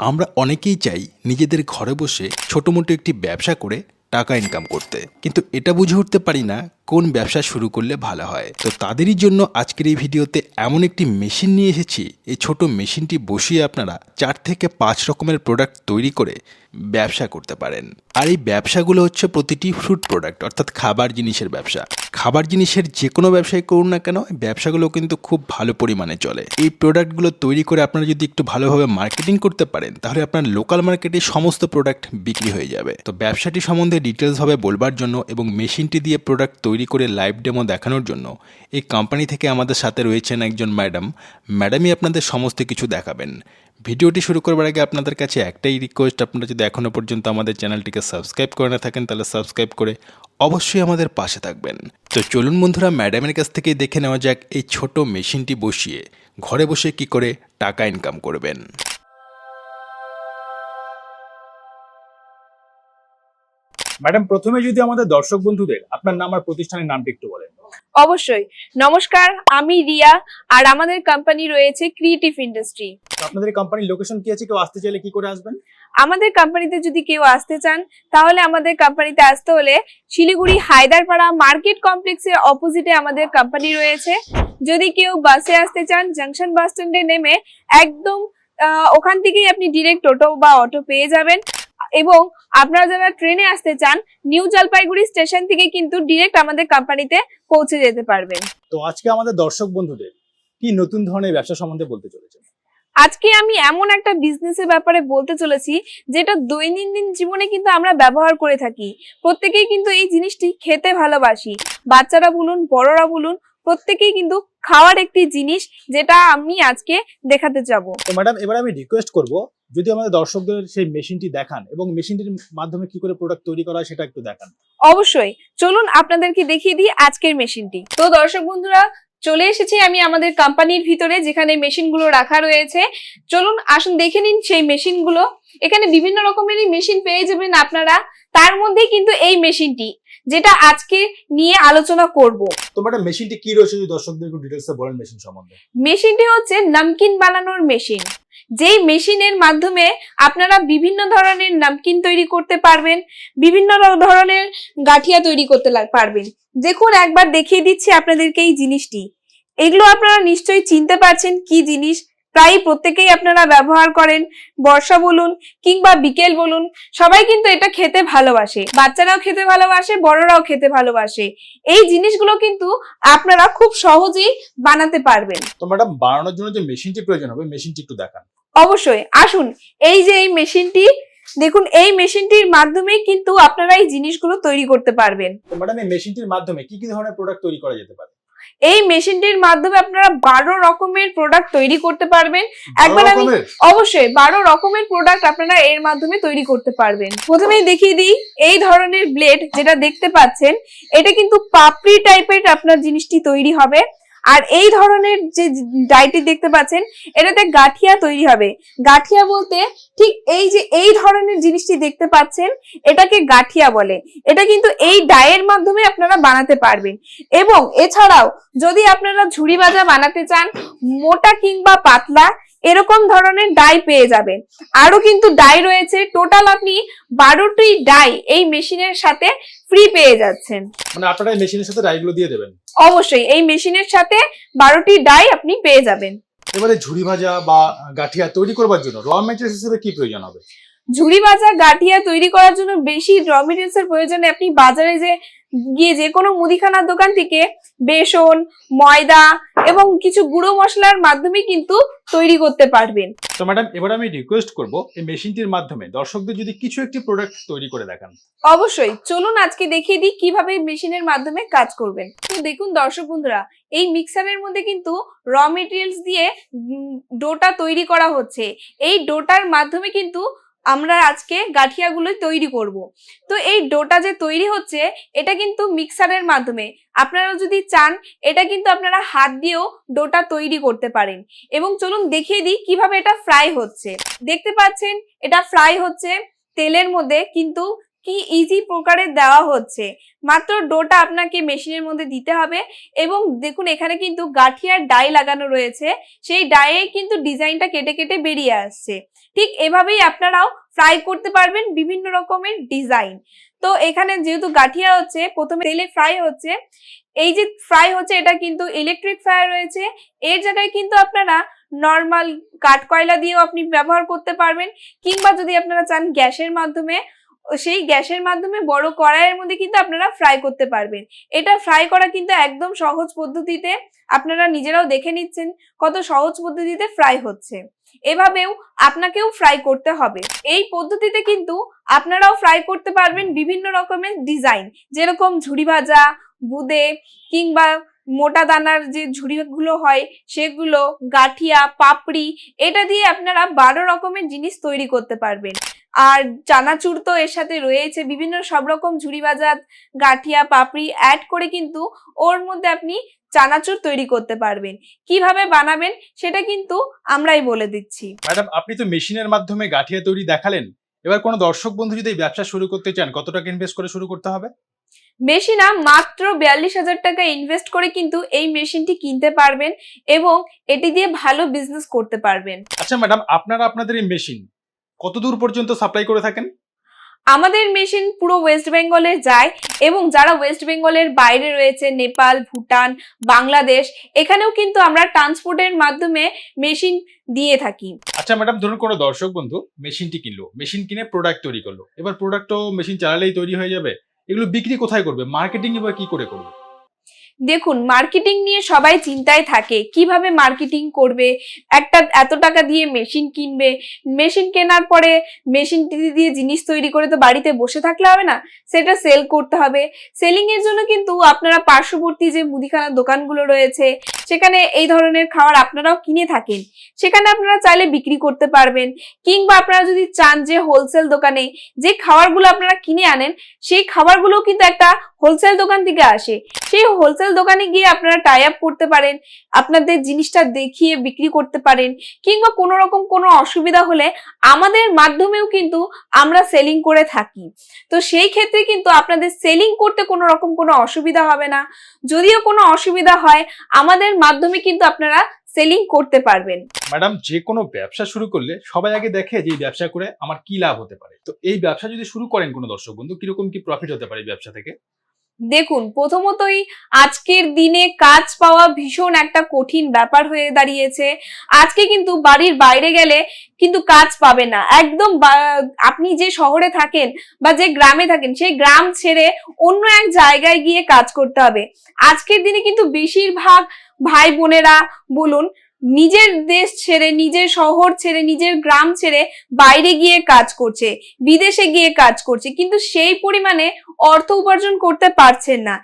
আমরা অনেকেই চাই নিজেদের ঘরে বসে ছোটো মোটো একটি ব্যবসা করে টাকা ইনকাম করতে। কিন্তু এটা বুঝে উঠতে পারি না কোন ব্যবসা শুরু করলে ভালো হয়? তো তাদেরই জন্য আজকের এই ভিডিওতে এমন একটি মেশিন নিয়ে এসেছি। এই ছোট মেশিনটি বসিয়ে আপনারা চার থেকে পাঁচ রকমের প্রোডাক্ট তৈরি করে ব্যবসা করতে পারেন। আর এই ব্যবসাগুলো হচ্ছে প্রতিটি ফ্রুট প্রোডাক্ট অর্থাৎ খাবার জিনিসের ব্যবসা। খাবার জিনিসের যে কোনো ব্যবসায় করুন না কেন ব্যবসাগুলো কিন্তু খুব ভালো পরিমাণে চলে। এই প্রোডাক্টগুলো তৈরি করে আপনারা যদি একটু ভালোভাবে মার্কেটিং করতে পারেন, তাহলে আপনার লোকাল মার্কেটে সমস্ত প্রোডাক্ট বিক্রি হয়ে যাবে। তো ব্যবসাটি সম্বন্ধে ডিটেলসভাবে বলবার জন্য এবং মেশিনটি দিয়ে প্রোডাক্ট তৈরি করে লাইভ ডেমো দেখানোর জন্য এই কোম্পানি থেকে আমাদের সাথে রয়েছেন একজন ম্যাডাম ম্যাডামই আপনাদের সমস্ত কিছু দেখাবেন। ভিডিওটি শুরু করবার আগে আপনাদের কাছে একটাই রিকোয়েস্ট আপনারা যদি এখনও পর্যন্ত আমাদের চ্যানেলটিকে সাবস্ক্রাইব করে না থাকেন, তাহলে সাবস্ক্রাইব করে অবশ্যই আমাদের পাশে থাকবেন। তো চলুন বন্ধুরা ম্যাডামের কাছ থেকেই দেখে নেওয়া যাক এই ছোট মেশিনটি বসিয়ে ঘরে বসে কি করে টাকা ইনকাম করবেন। ম্যাডাম প্রথমে যদি আমাদের দর্শক বন্ধুদের আপনার নাম আর প্রতিষ্ঠানের নামটা একটু বলেন। অবশ্যই। নমস্কার আমি রিয়া আর আমাদের কোম্পানি রয়েছে ক্রিয়েটিভ ইন্ডাস্ট্রি আপনাদের কোম্পানির লোকেশন কি আছে? কেউ আসতে চাইলে কি করে আসবেন? আমাদের কোম্পানিতে যদি কেউ আসতে চান তাহলে আমাদের কোম্পানিতে আসতে হলে শিলিগুড়ি হায়দারপাড়া মার্কেট কমপ্লেক্সের অপোজিটে আমাদের কোম্পানি রয়েছে। যদি কেউ বাসে আসতে চান জাংশন বাস স্ট্যান্ডে নেমে একদম ওখান থেকেই আপনি ডিরেক্ট টোটো বা অটো পেয়ে যাবেন। এবং আপনারা যারা ট্রেনে আসতে চান নিউ জলপাইগুড়ি স্টেশন থেকে কিন্তু ডিরেক্ট আমাদের কোম্পানিতে পৌঁছে যেতে পারবেন। তো আজকে আমাদের দর্শক বন্ধুদের কি নতুন ধরনের ব্যবসা সম্বন্ধে বলতে চলেছেন? আজকে আমি এমন একটা বিজনেসের ব্যাপারে বলতে চলেছি যেটা দৈনন্দিন জীবনে কিন্তু আমরা ব্যবহার করে থাকি। প্রত্যেকেই কিন্তু এই জিনিসটি খেতে ভালোবাসি। বাচ্চারা বলুন বড়রা বলুন প্রত্যেকেই কিন্তু খাওয়ার একটি জিনিস যেটা আমি আজকে দেখাতে যাব। তো ম্যাডাম এবার আমি রিকোয়েস্ট করব যদি আমাদের দর্শকদের সেই মেশিনটি দেখান এবং মেশিনটির মাধ্যমে কি করে প্রোডাক্ট তৈরি করা হয় সেটা একটু দেখান। অবশ্যই চলুন আপনাদেরকে দেখিয়ে দিই আজকের মেশিনটি। তো দর্শক বন্ধুরা চলে এসেছি আমি আমাদের কোম্পানির ভিতরে যেখানে মেশিনগুলো রাখা রয়েছে। চলুন আসুন দেখে নিন সেই মেশিনগুলো। এখানে বিভিন্ন রকমেরই মেশিন পেয়ে যাবেন আপনারা। তার মধ্যে কিন্তু এই মেশিনটি যেটা আজকে নিয়ে আলোচনা করব। তো ম্যাডাম মেশিনটি কি রয়েছে? দর্শকদের একটু ডিটেলসে বলেন মেশিন সম্বন্ধে। মেশিনটি হচ্ছে নামকিন বানানোর মেশিন। যেই মেশিনের মাধ্যমে আপনারা বিভিন্ন ধরনের নামকিন তৈরি করতে পারবেন, বিভিন্ন ধরনের গাঠিয়া তৈরি করতে পারবেন। দেখুন, একবার দেখিয়ে দিচ্ছি আপনাদেরকে এই জিনিসটি। এগুলো আপনারা নিশ্চয়ই চিনতে পারছেন কি জিনিস। প্রায় প্রত্যেকেই আপনারা ব্যবহার করেন বর্ষা বলুন কিংবা বিকেল বলুন সবাই কিন্তু এটা খেতে ভালোবাসে। বাচ্চারাও খেতে ভালোবাসে বড়রাও খেতে ভালোবাসে। এই জিনিসগুলো কিন্তু আপনারা খুব সহজেই বানাতে পারবেন। তো ম্যাডাম বানানোর জন্য যে মেশিনটি প্রয়োজন হবে মেশিনটি একটু দেখান। অবশ্যই আসুন। এই যে এই মেশিনটি দেখুন এই মেশিনটির মাধ্যমে কিন্তু আপনারা এই জিনিসগুলো তৈরি করতে পারবেন। তো ম্যাডাম এই মেশিনটির মাধ্যমে কি কি ধরনের প্রোডাক্ট তৈরি করা যেতে পারে? এই মেশিনটির মাধ্যমে আপনারা বারো রকমের প্রোডাক্ট তৈরি করতে পারবেন। একবার আমি অবশ্যই বারো রকমের প্রোডাক্ট আপনারা এর মাধ্যমে তৈরি করতে পারবেন। প্রথমেই দেখিয়ে দিই এই ধরনের ব্লেড যেটা দেখতে পাচ্ছেন এটা কিন্তু পাপড়ি টাইপের আপনার জিনিসটি তৈরি হবে। আর এই ধরনের যে ডাইটি দেখতে পাচ্ছেন, এটাতে গাঠিয়া তৈরি হবে। গাঠিয়া বলতে ঠিক এই যে এই ধরনের জিনিসটি দেখতে পাচ্ছেন, এটাকে গাঠিয়া বলে। এটা কিন্তু এই ডায়ের মাধ্যমে আপনারা বানাতে পারবেন। এবং এছাড়াও যদি আপনারা ঝুড়ি ভাজা বানাতে চান, মোটা কিংবা পাতলা এরকম ধরনের ডাই পেয়ে যাবেন আরও কিন্তু ডাই রয়েছে। টোটাল আপনি বারোটি ডাই এই মেশিনের সাথে ফ্রি পেয়ে যাচ্ছেন। মানে আপনারা এই মেশিনের সাথে রাইগুলো দিয়ে দেবেন? অবশ্যই এই মেশিনের সাথে বারোটি ডাই আপনি পেয়ে যাবেন। এবারে ঝুড়ি ভাজা বা গাঠিয়া তৈরি করবার জন্য র মেটেরিয়ালস হিসেবে কি প্রয়োজন হবে? ঝুড়ি ভাজা গাঠিয়া তৈরি করার জন্য বেশি র মেটেরিয়ালস এর প্রয়োজনে আপনি বাজারে যে গিয়ে যে কোনো মুদিখানার দোকান থেকে বেসন ময়দা এবং কিছু গুঁড়ো মশলার মাধ্যমে কিন্তু তৈরি করতে পারবেন। তো ম্যাডাম এবার আমি রিকোয়েস্ট করব এই মেশিনটির মাধ্যমে দর্শকদের যদি কিছু একটি প্রোডাক্ট তৈরি করে দেখান। অবশ্যই চলুন আজকে দেখিয়ে দিই কীভাবে মেশিনের মাধ্যমে কাজ করবেন। তো দেখুন দর্শক বন্ধুরা এই মিক্সারের মধ্যে কিন্তু র মেটেরিয়ালস দিয়ে ডোটা তৈরি করা হচ্ছে। এই ডোটার মাধ্যমে কিন্তু আমরা আজকে গাঠিয়াগুলো তৈরি করব। তো এই ডোটা যে তৈরি হচ্ছে, এটা কিন্তু মিক্সারের মাধ্যমে। আপনারা যদি চান, এটা কিন্তু আপনারা হাত দিয়েও ডোটা তৈরি করতে পারেন। এবং চলুন দেখিয়ে দিই কীভাবে এটা ফ্রাই হচ্ছে। দেখতে পাচ্ছেন, এটা ফ্রাই হচ্ছে তেলের মধ্যে, কিন্তু কি ইজি প্রকারে দেওয়া হচ্ছে। মাত্র ডোটা আপনাকে মেশিনের মধ্যে দিতে হবে এবং দেখুন এখানে কিন্তু গাঠিয়ার ডাই লাগানো রয়েছে। সেই ডায়ে কিন্তু ডিজাইনটা কেটে কেটে বেরিয়ে আসছে। ঠিক এভাবেই আপনারাও ফ্রাই করতে পারবেন বিভিন্ন রকমের ডিজাইন তো এখানে যেহেতু গাঠিয়া হচ্ছে, প্রথমে তেলে ফ্রাই হচ্ছে, এই যে ফ্রাই হচ্ছে এটা কিন্তু ইলেকট্রিক ফ্রায়ার রয়েছে। এর জায়গায় কিন্তু আপনারা নর্মাল কাঠ কয়লা দিয়েও আপনি ব্যবহার করতে পারবেন কিংবা যদি আপনারা চান গ্যাসের মাধ্যমে সেই গ্যাসের মাধ্যমে বড় কড়াইয়ের মধ্যে কিন্তু আপনারা ফ্রাই করতে পারবেন। এটা ফ্রাই করা কিন্তু একদম সহজ পদ্ধতিতে আপনারা নিজেরাও দেখে নিচ্ছেন কত সহজ পদ্ধতিতে ফ্রাই হচ্ছে। এভাবেও আপনাকেও ফ্রাই করতে হবে। এই পদ্ধতিতে কিন্তু আপনারাও ফ্রাই করতে পারবেন বিভিন্ন রকমের ডিজাইন যেরকম ঝুড়ি ভাজা, বুদে কিংবা মোটা দানার যে ঝুড়িগুলো হয় সেগুলো, গাঠিয়া, পাপড়ি, এটা দিয়ে আপনারা বারো রকমের জিনিস তৈরি করতে পারবেন। আর চানাচুর তো এর সাথে রয়েছে বিভিন্ন সব রকম ঝুড়ি ভাজা গাঠিয়া পাপড়ি অ্যাড করে কিন্তু ওর মধ্যে আপনি চানাচুর তৈরি করতে পারবেন। কীভাবে বানাবেন সেটা কিন্তু আমরাই বলে দিচ্ছি। ম্যাডাম আপনি তো মেশিনের মাধ্যমে গাঠিয়া তৈরি দেখালেন। এবার কোনো দর্শক বন্ধু যদি ব্যবসা শুরু করতে চান কত টাকা ইনভেস্ট করে শুরু করতে হবে? বেশি না মাত্র বিয়াল্লিশ হাজার টাকা ইনভেস্ট করে কিন্তু এই মেশিনটি কিনতে পারবেন এবং এটি দিয়ে ভালো বিজনেস করতে পারবেন। আচ্ছা ম্যাডাম আপনারা আপনাদের এই মেশিন কত দূর পর্যন্ত সাপ্লাই করে থাকেন? আমাদের মেশিন পুরো ওয়েস্ট বেঙ্গলে যায় এবং যারা ওয়েস্ট বেঙ্গলের বাইরে রয়েছে নেপাল ভুটান বাংলাদেশ এখানেও কিন্তু আমরা ট্রান্সপোর্টের মাধ্যমে মেশিন দিয়ে থাকি। আচ্ছা ম্যাডাম ধরুন কোনো দর্শক বন্ধু মেশিনটি কিনলো মেশিন কিনে প্রোডাক্ট তৈরি করল এবার প্রোডাক্টও মেশিন চালালেই তৈরি হয়ে যাবে এগুলো বিক্রি কোথায় করবে? মার্কেটিং এবার কি করে করবে? দেখুন মার্কেটিং নিয়ে সবাই চিন্তায় থাকে। কীভাবে মার্কেটিং করবে? একটা এত টাকা দিয়ে মেশিন কিনবে? মেশিন কেনার পরে মেশিনটি দিয়ে জিনিস তৈরি করে তো বাড়িতে বসে থাকলে হবে না? সেটা সেল করতে হবে। সেলিং এর জন্য কিন্তু আপনারা পার্শ্ববর্তী যে মুদিখানার দোকানগুলো রয়েছে, সেখানে এই ধরনের খাবার আপনারাও কিনে থাকেন। সেখানে আপনারা চাইলে বিক্রি করতে পারবেন। কিংবা আপনারা যদি চান যে হোলসেল দোকানে যে খাবারগুলো আপনারা কিনে আনেন, সেই খাবারগুলো কিন্তু একটা হোলসেল দোকান থেকে আসে। সেই হোলসেল দোকানে গিয়ে আপনারা টাই আপ করতে পারেন, আপনাদের জিনিসটা দেখিয়ে বিক্রি করতে পারেন, কিংবা কোনো রকম কোনো অসুবিধা হলে আমাদের মাধ্যমেও কিন্তু আমরা সেলিং করে থাকি। তো সেই ক্ষেত্রে কিন্তু আপনাদের সেলিং করতে কোনো রকম কোনো অসুবিধা হবে না। যদিও কোনো অসুবিধা হয়, আমাদের মাধ্যমে কিন্তু আপনারা সেলিং করতে পারবেন। ম্যাডাম, যে কোনো ব্যবসা শুরু করলে সবাই আগে দেখে যে ব্যবসা করে আমার কি লাভ হতে পারে। তো এই ব্যবসা যদি শুরু করেন কোনো দর্শক বন্ধু, কীরকম কি প্রফিট হতে পারে ব্যবসা থেকে? দেখুন, প্রথমতই আজকের দিনে কাজ পাওয়া ভীষণ একটা কঠিন ব্যাপার হয়ে দাঁড়িয়েছে। আজকে কিন্তু বাড়ির বাইরে গেলে কিন্তু কাজ পাবে না। একদম আপনি যে শহরে থাকেন বা যে গ্রামে থাকেন, সেই গ্রাম ছেড়ে অন্য এক জায়গায় গিয়ে কাজ করতে হবে। আজকের দিনে কিন্তু বেশিরভাগ ভাই বোনেরা বলুন নিজের দেশ ছেড়ে, নিজের শহর ছেড়ে, নিজের গ্রাম ছেড়ে বাইরে গিয়ে কাজ করছে, বিদেশে গিয়ে কাজ করছে, কিন্তু সেই পরিমাণে অর্থ উপার্জন করতে পারছেন না।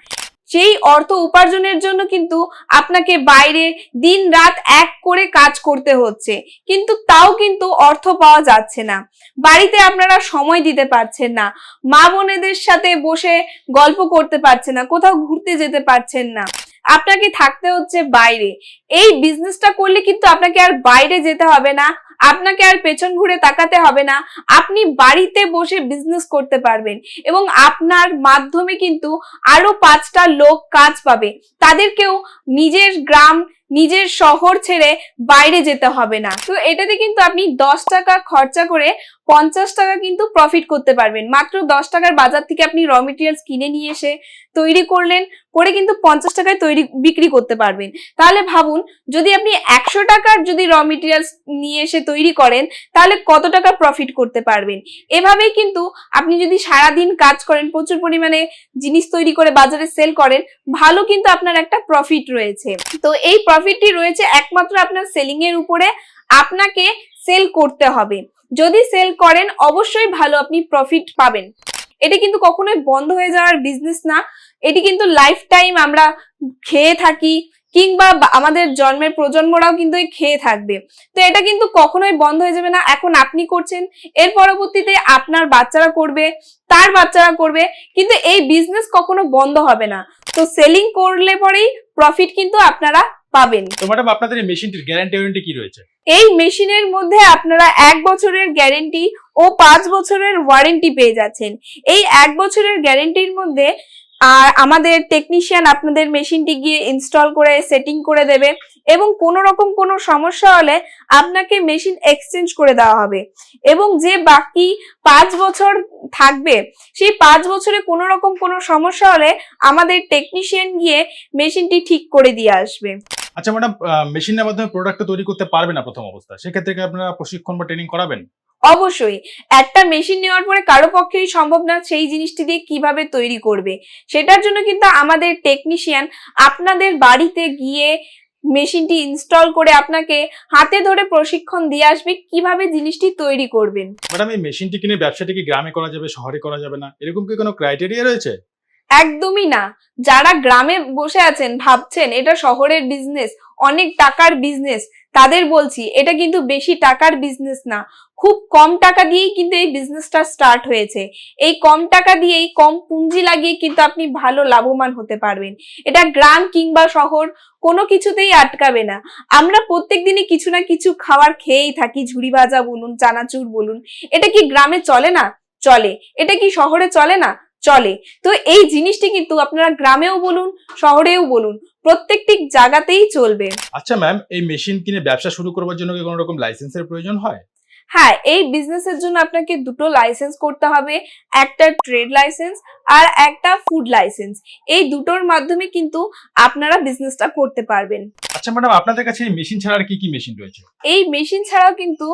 সেই অর্থ উপার্জনের জন্য কিন্তু আপনাকে বাইরে দিন রাত এক করে কাজ করতে হচ্ছে, কিন্তু তাও কিন্তু অর্থ পাওয়া যাচ্ছে না। বাড়িতে আপনারা সময় দিতে পারছেন না, মা বোনেদের সাথে বসে গল্প করতে পারছেন না, কোথাও ঘুরতে যেতে পারছেন না। আপনাকে থাকতে হচ্ছে বাইরে। এই বিজনেসটা করলে কিন্তু আপনাকে আর বাইরে যেতে হবে না, আপনাকে আর পেছন ঘুরে তাকাতে হবে না, আপনি বাড়িতে বসে বিজনেস করতে পারবেন এবং আপনার মাধ্যমে কিন্তু আরও পাঁচটা লোক কাজ পাবে। তাদেরকেও নিজের গ্রাম নিজের শহর ছেড়ে বাইরে যেতে হবে না। তো এটাতে কিন্তু আপনি দশ টাকা খরচা করে পঞ্চাশ টাকা কিন্তু প্রফিট করতে পারবেন। মাত্র দশ টাকার বাজার থেকে আপনি র মেটেরিয়ালস কিনে নিয়ে এসে তৈরি করলেন, করে কিন্তু পঞ্চাশ টাকায় তৈরি, বিক্রি করতে পারবেন। তাহলে ভাবুন, যদি আপনি একশো টাকার যদি র মেটেরিয়ালস নিয়ে এসে তৈরি করেন, তাহলে কত টাকা প্রফিট করতে পারবেন? এভাবেই কিন্তু আপনি যদি সারাদিন কাজ করেন, প্রচুর পরিমাণে জিনিস তৈরি করে বাজারে সেল করেন, ভালো কিন্তু আপনার একটা প্রফিট রয়েছে। তো এই প্রফিটটি রয়েছে একমাত্র আপনার সেলিং এর উপরে, আপনাকে সেল করতে হবে। যদি সেল করেন, অবশ্যই ভালো আপনি প্রফিট পাবেন। এটি কিন্তু কখনোই বন্ধ হয়ে যাওয়ার বিজনেস না। এটি কিন্তু লাইফ টাইম আমরা খেয়ে থাকি, কিংবা আমাদের জন্মের প্রজন্মরাও কিন্তু খেয়ে থাকবে। তো এটা কিন্তু কখনোই বন্ধ হয়ে যাবে না। এখন আপনি করছেন, এর পরবর্তীতে আপনার বাচ্চারা করবে, তার বাচ্চারা করবে, কিন্তু এই বিজনেস কখনো বন্ধ হবে না। তো সেলিং করলে পরেই প্রফিট কিন্তু আপনারা পাবেন। তো ম্যাডাম আপনাদের এই মেশিনটির গ্যারান্টি ওয়ারেন্টি কি রয়েছে? এই মেশিনের মধ্যে আপনারা এক বছরের গ্যারেন্টি ও পাঁচ বছরের ওয়ারেন্টি পেয়ে যাচ্ছেন। এই এক বছরের গ্যারেন্টির মধ্যে আর আমাদের টেকনিশিয়ান আপনাদের মেশিনটি গিয়ে ইনস্টল করে সেটিং করে দেবে এবং কোনো রকম কোনো সমস্যা হলে আপনাকে মেশিন এক্সচেঞ্জ করে দেওয়া হবে। এবং যে বাকি পাঁচ বছর থাকবে সেই পাঁচ বছরে কোনো রকম কোনো সমস্যা হলে আমাদের টেকনিশিয়ান গিয়ে মেশিনটি ঠিক করে দিয়ে আসবে। আচ্ছা ম্যাডাম মেশিনের মাধ্যমে প্রোডাক্টটা তৈরি করতে পারবে না প্রথম অবস্থা সেক্ষেত্রে কি আপনারা প্রশিক্ষণ বা ট্রেনিং করাবেন? অবশ্যই। একটা মেশিন নেওয়ার পরে কারও পক্ষেই সম্ভব না সেই জিনিসটি দিয়ে কীভাবে তৈরি করবে। সেটার জন্য কিন্তু আমাদের টেকনিশিয়ান আপনাদের বাড়িতে গিয়ে মেশিনটি ইনস্টল করে আপনাকে হাতে ধরে প্রশিক্ষণ দিয়ে আসবে কীভাবে জিনিসটি তৈরি করবেন। ম্যাডাম এই মেশিনটি কিনে ব্যবসাটি কি গ্রামে করা যাবে শহরে করা যাবে না এরকম কি কোনো ক্রাইটেরিয়া রয়েছে? একদমই না। যারা গ্রামে বসে আছেন, ভাবছেন এটা শহরের বিজনেস অনেক টাকার বিজনেস তাদের বলছি এটা কিন্তু বেশি টাকার বিজনেস না। খুব কম টাকা দিয়েই কিন্তু এই বিজনেসটা স্টার্ট হয়েছে। এই কম টাকা দিয়েই কম পুঁজি লাগিয়ে কিন্তু আপনি ভালো লাভবান হতে পারবেন। এটা গ্রাম কিংবা শহর কোনো কিছুতেই আটকাবে না। আমরা প্রত্যেক দিনই কিছু না কিছু খাবার খেয়েই থাকি, ঝুড়ি ভাজা বলুন, চানাচুর বলুন। এটা কি গ্রামে চলে না? চলে। এটা কি শহরে চলে না? চলে। তো এই জিনিসটি কিন্তু আপনারা গ্রামেও বলুন শহরেও বলুন প্রত্যেকটি জায়গাতেই চলবে। আচ্ছা ম্যাম এই মেশিন কিনে ব্যবসা শুরু করবার জন্য কি কোনো রকম লাইসেন্সের প্রয়োজন হয়? হ্যাঁ এই বিজনেসের জন্য আপনাকে দুটো লাইসেন্স করতে হবে একটা ট্রেড লাইসেন্স আর একটা ফুড লাইসেন্স এই দুটোর মাধ্যমে কিন্তু আপনারা বিজনেসটা করতে পারবেন। আচ্ছা ম্যাডাম আপনাদের কাছে এই মেশিন ছাড়া আর কি কি মেশিন রয়েছে? এই মেশিন ছাড়াও কিন্তু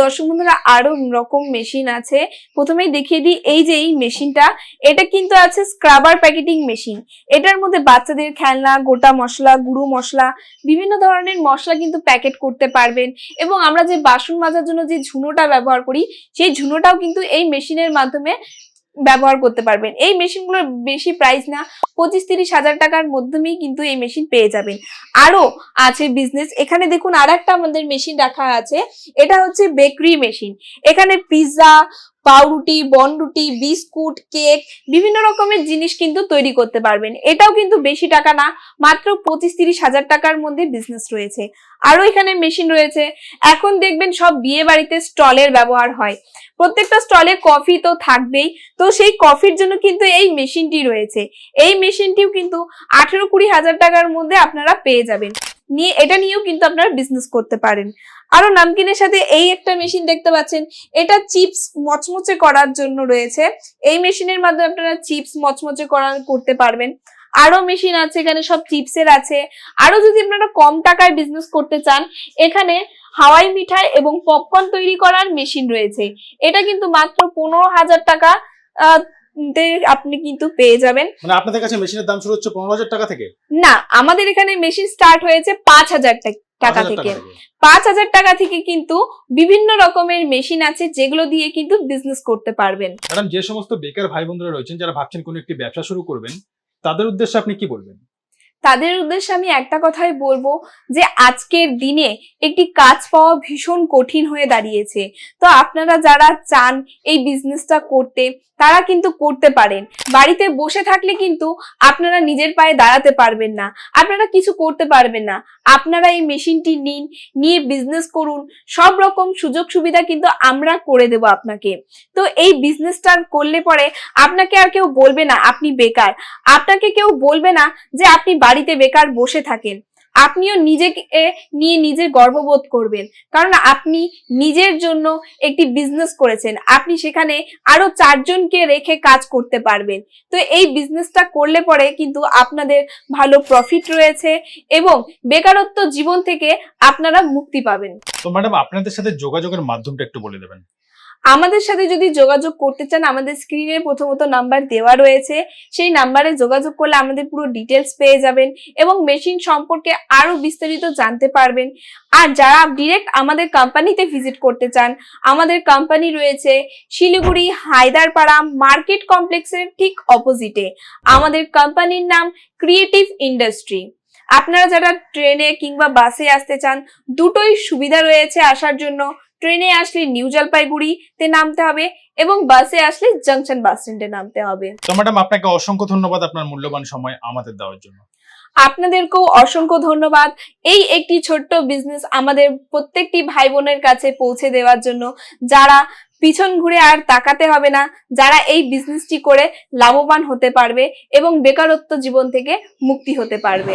দর্শক বন্ধুরা, আরও রকম মেশিন আছে। প্রথমেই দেখিয়ে দিই এই যে এই মেশিনটা এটা কিন্তু আছে স্ক্রাবার প্যাকেটিং মেশিন এটার মধ্যে বাচ্চাদের খেলনা, গোটা মশলা, গুঁড়ো মশলা, বিভিন্ন ধরনের মশলা কিন্তু প্যাকেট করতে পারবেন। এবং আমরা যে বাসন মাজার জন্য যে ঝুনোটা ব্যবহার করি, সেই ঝুনোটাও কিন্তু এই মেশিনের মাধ্যমে ব্যবহার করতে পারবেন। এই মেশিনগুলোর বেশি প্রাইস না, পঁচিশ তিরিশ হাজার টাকার মধ্যমেই কিন্তু এই মেশিন পেয়ে যাবেন। আরও আছে বিজনেস এখানে দেখুন আর একটা আমাদের মেশিন রাখা আছে, এটা হচ্ছে বেকারি মেশিন এখানে পিৎজা পাউরুটি, বনরুটি, বিস্কুট, কেক, বিভিন্ন রকমের জিনিস কিন্তু তৈরি করতে পারবেন। এটাও কিন্তু বেশি টাকা না, মাত্র পঁচিশ তিরিশ হাজার টাকার মধ্যে বিজনেস রয়েছে। আরও এখানে মেশিন রয়েছে। এখন দেখবেন সব বিয়ে বাড়িতে স্টলের ব্যবহার হয়। প্রত্যেকটা স্টলে কফি তো থাকবেই। তো সেই কফির জন্য কিন্তু এই মেশিনটি রয়েছে। এই মেশিনটিও কিন্তু আঠেরো কুড়ি হাজার টাকার মধ্যে আপনারা পেয়ে যাবেন। নিয়ে, এটা নিয়েও কিন্তু আপনারা বিজনেস করতে পারেন। আরও নামকিনের সাথে এই একটা মেশিন দেখতে পাচ্ছেন। এটা চিপস মচমচে করার জন্য রয়েছে। এই মেশিনের মাধ্যমে আপনারা চিপস মচমচে করার করতে পারবেন। আরও মেশিন আছে, এখানে সব চিপসের আছে। আরও যদি আপনারা কম টাকায় বিজনেস করতে চান, এখানে হাওয়াই মিঠাই এবং পপকর্ন তৈরি করার মেশিন রয়েছে। এটা কিন্তু মাত্র পনেরো হাজার টাকা তে আপনি কিন্তু পেয়ে যাবেন। মানে আপনাদের কাছে মেশিনের দাম শুরু হচ্ছে পনেরো হাজার টাকা থেকে? না আমাদের এখানে মেশিন স্টার্ট হয়েছে পাঁচ হাজার টাকা থেকে। পাঁচ হাজার টাকা থেকে কিন্তু বিভিন্ন রকমের মেশিন আছে যেগুলো দিয়ে কিন্তু বিজনেস করতে পারবেন। ম্যাডাম যে সমস্ত বেকার ভাই বন্ধুরা রয়েছেন যারা ভাবছেন কোনো একটি ব্যবসা শুরু করবেন তাদের উদ্দেশ্যে আপনি কি বলবেন? তাদের উদ্দেশ্যে আমি একটা কথাই বলব যে আজকের দিনে একটি কাজ পাওয়া ভীষণ কঠিন হয়ে দাঁড়িয়েছে। তো আপনারা যারা চান এই বিজনেসটা করতে তারা কিন্তু করতে পারেন। বাড়িতে বসে থাকলে কিন্তু আপনারা নিজের পায়ে দাঁড়াতে পারবেন না। আপনারা কিছু করতে পারবেন না। আপনারা এই মেশিনটি নিন, নিয়ে বিজনেস করুন। সব রকম সুযোগ সুবিধা কিন্তু আমরা করে দেব আপনাকে। তো এই বিজনেসটা করলে পরে আপনাকে আর কেউ বলবে না আপনি বেকার। আপনাকে কেউ বলবে না যে আপনি বাড়িতে বেকার বসে থাকেন। আপনিও নিজেকে নিয়ে নিজে গর্ববোধ করবেন। কারণ আপনি নিজের জন্য একটি বিজনেস করেছেন। আপনি সেখানে আরও চারজনকে রেখে কাজ করতে পারবেন। তো এই বিজনেসটা করলে পরে কিন্তু আপনাদের ভালো প্রফিট রয়েছে এবং বেকারত্ব জীবন থেকে আপনারা মুক্তি পাবেন। তো ম্যাডাম আপনাদের সাথে যোগাযোগের মাধ্যমটা একটু বলে দেবেন। আমাদের সাথে যদি যোগাযোগ করতে চান, আমাদের স্ক্রিনে প্রথমত নাম্বার দেওয়া রয়েছে। সেই নাম্বারে যোগাযোগ করলে আমাদের পুরো ডিটেলস পেয়ে যাবেন এবং মেশিন সম্পর্কে আরও বিস্তারিত জানতে পারবেন। আর যারা ডিরেক্ট আমাদের কোম্পানিতে ভিজিট করতে চান, আমাদের কোম্পানি রয়েছে শিলিগুড়ি, হায়দারপাড়া মার্কেট কমপ্লেক্সের ঠিক অপোজিটে আমাদের কোম্পানির নাম ক্রিয়েটিভ ইন্ডাস্ট্রি আপনারা যারা ট্রেনে কিংবা বাসে আসতে চান দুটোই সুবিধা রয়েছে আসার জন্য। ট্রেনে আসলে নিউ জলপাইগুড়িতে নামতে হবে এবং বাসে আসলে জাংশন বাস স্ট্যান্ডে নামতে হবে। তো ম্যাডাম আপনাকে অসংখ্য ধন্যবাদ আপনার মূল্যবান সময় আমাদের দেওয়ার জন্য। আপনাদেরকেও অসংখ্য ধন্যবাদ এই একটি ছোট্ট বিজনেস আমাদের প্রত্যেকটি ভাই বোনের কাছে পৌঁছে দেওয়ার জন্য। যারা পিছন ঘুরে আর তাকাতে হবে না যারা এই বিজনেসটি করে লাভবান হতে পারবে এবং বেকারত্ব জীবন থেকে মুক্তি হতে পারবে।